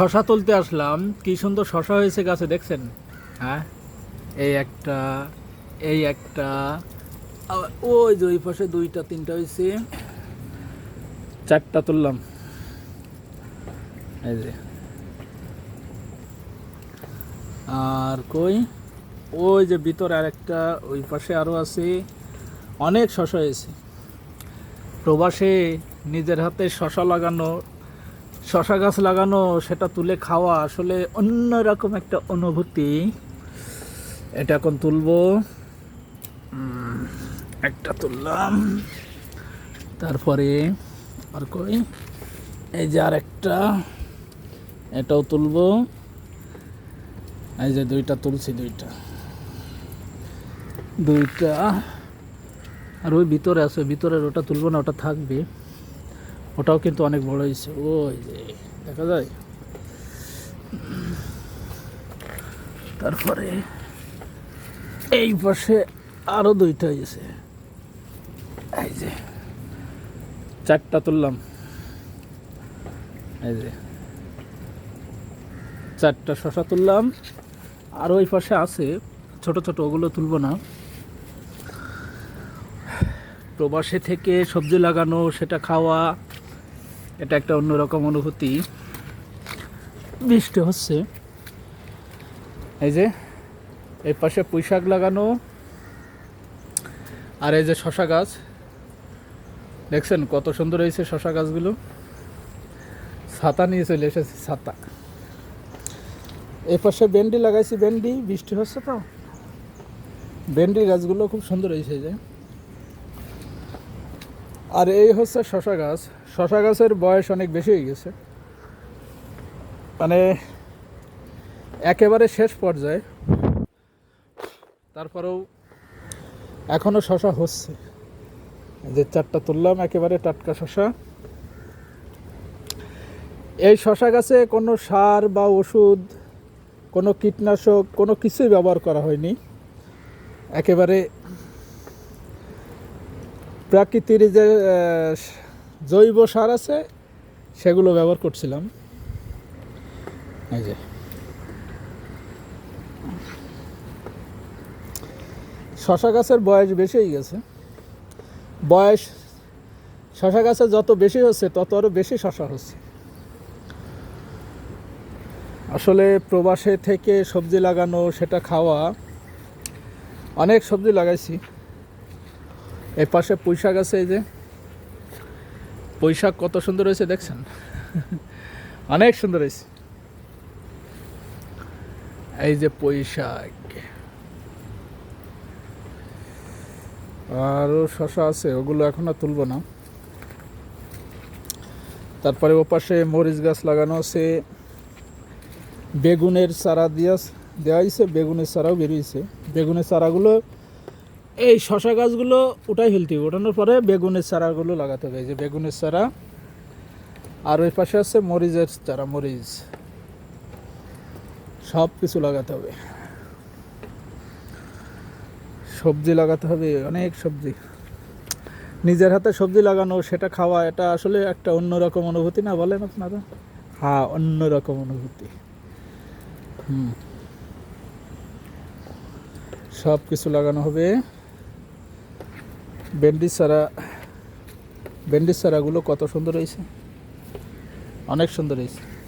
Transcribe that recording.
শশা তুলতে আসলাম। কি সুন্দর শশা হয়েছে গাছে, দেখছেন? হ্যাঁ? এই একটা এই একটা। ওই যে ওই পাশে দুইটা, তিনটা হয়েছে। চারটা তুললাম। এই যে। আর কই? ওই যে ভিতরে আরেকটা, ওই পাশে আরও আছে। অনেক শশা হয়েছে। প্রবাসে নিজের হাতে শশা লাগানো শশা গাছ লাগানো, সেটা তুলে খাওয়া আসলে অন্যরকম একটা অনুভূতি। এটা এখন তুলবো। একটা তুললাম। তারপরে আর কই? এই যে আর একটা, এটাও তুলবো। এই যে দুইটা তুলছি, দুইটা। দুইটা। আর ওই ভিতরে আছে, ভিতরের ওটা তুলবো না, ওটা থাকবে। ওটাও কিন্তু অনেক বড় হয়েছে। ওই যে, দেখা যায়? তারপরে এই পাশে আরও দুইটা হয়েছে। এই যে, চারটা তুললাম। এই যে, চারটা শশা তুললাম। আর ওই পাশে আছে, ছোট ছোট ওগুলো তুলবো না। প্রবাসে থেকে সবজি লাগানো, সেটা খাওয়া এটা একটা অন্যরকম অনুভূতি। বৃষ্টি হচ্ছে। এই যে এই পাশে পুঁই শাক লাগানো। আর এই যে শশা গাছ। দেখছেন কত সুন্দর হয়েছে শশা গাছগুলো। ছাতা নিয়ে চলে এসেছি ছাতা। এই পাশে ভেন্ডি লাগাইছি ভেন্ডি। বৃষ্টি হচ্ছে তো। ভেন্ডি গাছগুলো খুব সুন্দর হয়েছে এই যে। আর এই হচ্ছে শশা গাছ। শশা গাছের বয়স অনেক বেশি হয়ে গেছে। মানে একেবারে শেষ পর্যায়ে। তারপরেও এখনও শশা হচ্ছে। যে চারটা তুললাম, একেবারে টাটকা শশা। এই শশা গাছে কোনো সার বা ওষুধ, কোনো কীটনাশক, কোনো কিছুই ব্যবহার করা হয়নি। একেবারে প্রাকৃতিক যে জৈব সার আছে, সেগুলো ব্যবহার করছিলাম। এই যে। শশা গাছের বয়স বেশি হয়ে গেছে। বয়স, শশা গাছে যত বেশি হচ্ছে, তত আরও বেশি শশা হচ্ছে। আসলে প্রবাসে থেকে সবজি লাগানো, সেটা খাওয়া, অনেক সবজি লাগাইছি। এর পাশে পুঁইশাক আছে এই যে। পুঁইশাক কত সুন্দর হয়েছে, দেখছেন? অনেক সুন্দর হয়েছে। এই যে পুঁইশাক। আরও শশা আছে, ওগুলো এখন আর তুলবো না। তারপরে ও পাশে মরিচ গাছ লাগানো আছে। বেগুনের চারা দিয়া দেওয়া হয়েছে, বেগুনের চারাও বেরিয়েছে। বেগুনের চারাগুলো এই শশা গাছগুলো উঠাই ফেলতে হবে। ওঠানোর পরে বেগুনের চারাগুলো লাগাতে হবে। যে বেগুনের চারা, আর ওই পাশে আছে মরিচের চারা, মরিচ। সব কিছু লাগাতে হবে। সবজি লাগাতে হবে, অনেক সবজি। নিজের হাতে সবজি লাগানো, সেটা খাওয়া, এটা আসলে একটা অন্যরকম অনুভূতি না বলেন আপনারা? হ্যাঁ অন্যরকম অনুভূতি। হুম। সব কিছু লাগানো হবে। ভেন্ডি সারা ভেন্ডি সারাগুলো কত সুন্দর হয়েছে? অনেক সুন্দর হয়েছে।